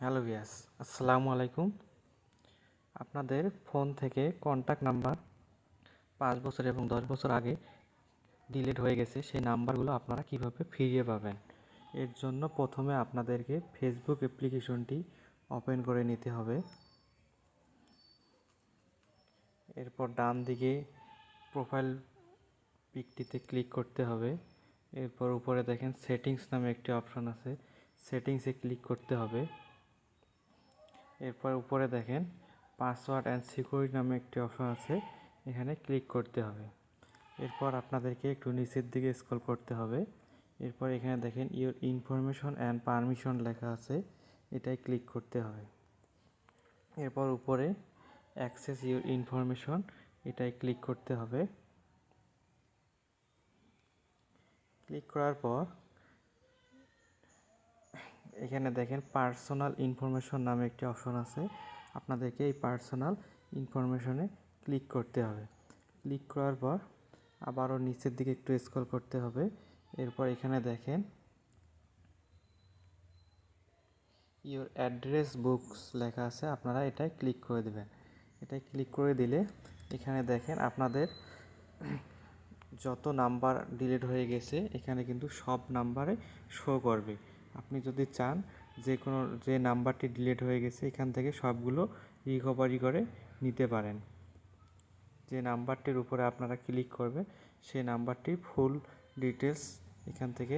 Hello ভিয়াস আসসালামু আলাইকুম। আপনাদের ফোন থেকে কন্ট্যাক্ট নাম্বার পাঁচ বছর এবং দশ বছর আগে ডিলিট হয়ে গেছে, সেই নাম্বারগুলো আপনারা কীভাবে ফিরিয়ে পাবেন? এর জন্য প্রথমে আপনাদেরকে ফেসবুক অ্যাপ্লিকেশনটি ওপেন করে নিতে হবে। এরপর ডান দিকে প্রোফাইল পিকটিতে ক্লিক করতে হবে। এরপর উপরে দেখেন সেটিংস নামে একটি অপশন আছে সেটিংসে ক্লিক করতে হবে। এরপর উপরে দেখেন পাসওয়ার্ড অ্যান্ড সিকিউরিটি নামে একটি অপশন আছে, এখানে ক্লিক করতে হবে। এরপর আপনাদেরকে একটু নিচের দিকে স্ক্রল করতে হবে। এরপর এখানে দেখেন ইউর ইনফরমেশন অ্যান্ড পারমিশন লেখা আছে, এটাই ক্লিক করতে হবে। এরপর উপরে অ্যাক্সেস ইউর ইনফরমেশন এটাই ক্লিক করতে হবে। ক্লিক করার পর এখানে দেখেন পার্সোনাল ইনফরমেশন নামে একটি অপশন আছে। আপনাদেরকে এই পার্সোনাল ইনফরমেশনে ক্লিক করতে হবে। ক্লিক করার পর আবারও নিচের দিকে একটু স্ক্রল করতে হবে। এরপর এখানে দেখেন ইওর অ্যাড্রেস বুকস লেখা আছে। আপনারা এটাই ক্লিক করে দেবেন। এটাই ক্লিক করে দিলে এখানে দেখেন আপনাদের যত নাম্বার ডিলিট হয়ে গেছে, এখানে কিন্তু সব নাম্বারে শো করবে। আপনি যদি চান যে কোনো, যে নাম্বারটি ডিলিট হয়ে গেছে, এখান থেকে সবগুলো রিকভারি করে নিতে পারেন। যে নাম্বারটির উপরে আপনারা ক্লিক করবেন সেই নাম্বারটির ফুল ডিটেলস এখান থেকে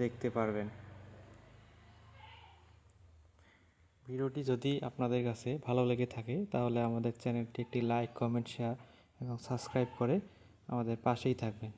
দেখতে পারবেন। ভিডিওটি যদি আপনাদের কাছে ভালো লেগে থাকে, তাহলে আমাদের চ্যানেলটি একটি লাইক কমেন্ট শেয়ার এবং সাবস্ক্রাইব করে আমাদের পাশেই থাকবেন।